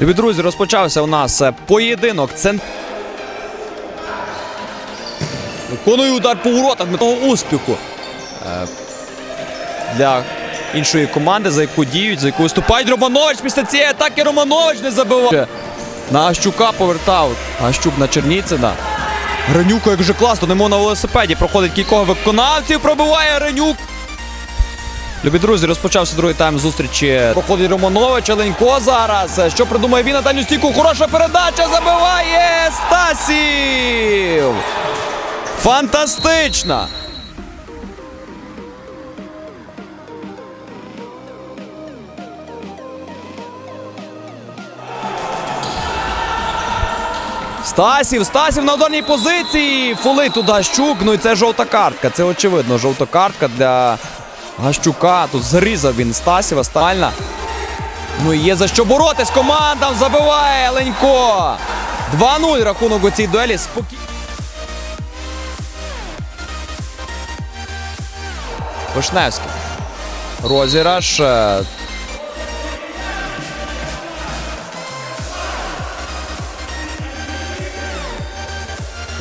Любі друзі, розпочався у нас е, поєдинок. Цен... Виконує удар по воротах метного успіху. Е, Для іншої команди, за яку діють, за яку виступають Романович. Після цієї атаки Романович не забивав. На Гащука повертав. Гащук на Черніцина. Гранюко, як же класно, немов на велосипеді. Проходить кількох виконавців, пробиває Гранюк. Любі друзі, розпочався другий тайм зустрічі. Проходить Романович, Оленько зараз. Що придумає він на дальню стійку? Хороша передача забиває Стасів! Фантастична! Стасів, Стасів на ударній позиції. Фоли туди щук. Ну і це жовта картка. Це очевидно, жовта картка для Гащука. Тут зарізав він Стасіва. Стальна. Ну і є за що боротись. Командам забиває Ленько. 2-0 рахунок у цій дуелі. Спокійно. Вишневський. Розіграш. е,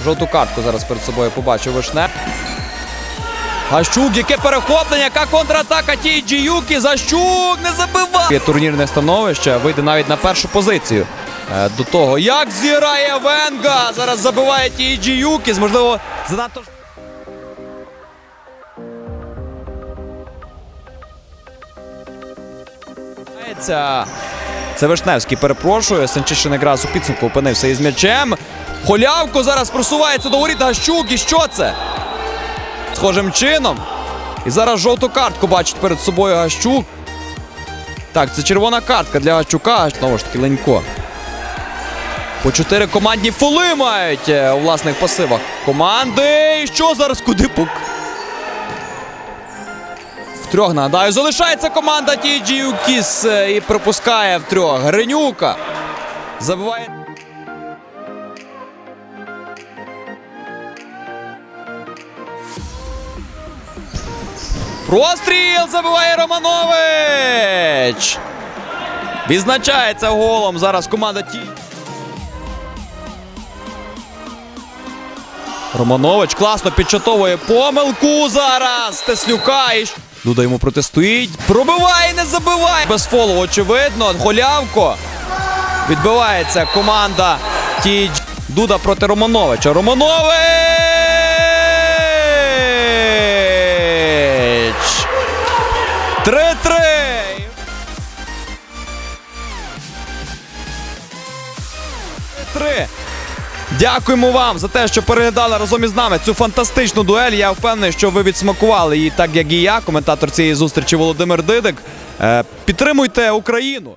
Жовту картку зараз перед собою побачив Вишне. Гащук, яке перехоплення, яка контратака тієї Джіюки. Защук не забиває. Турнірне становище вийде навіть на першу позицію. Е, До того, як зіграє Венга. Зараз забиває тієї Джіюки. Можливо, занадто. Це- Вишневський перепрошує. Санчишин якраз у підсумку опинився із м'ячем. Холявко зараз просувається до воріт Гащук. І що це? Схожим чином. І зараз жовту картку бачить перед собою Гащук. Так, це червона картка для Гащука. Знову ж таки, Ленько. По чотири командні фоли мають е, у власних пасивах. Команди. І що зараз куди пук? Втрьох нагадаю, залишається команда TG Кіс е, і пропускає втрьох. Гринюка. Забиває. Простріл забиває Романович. Відзначається голом зараз команда Ті. Романович класно підчатовує помилку зараз. Теслюка і Дуда йому протистоїть. Пробиває, не забиває. Без фолу, очевидно. Холявко. Відбивається команда Тідж. Дуда проти Романовича. Романович! 3-3! 3 Дякуємо вам за те, що переглядали разом із нами цю фантастичну дуель. Я впевнений, що ви відсмакували її так, як і я, коментатор цієї зустрічі Володимир Дидик. Е, підтримуйте Україну!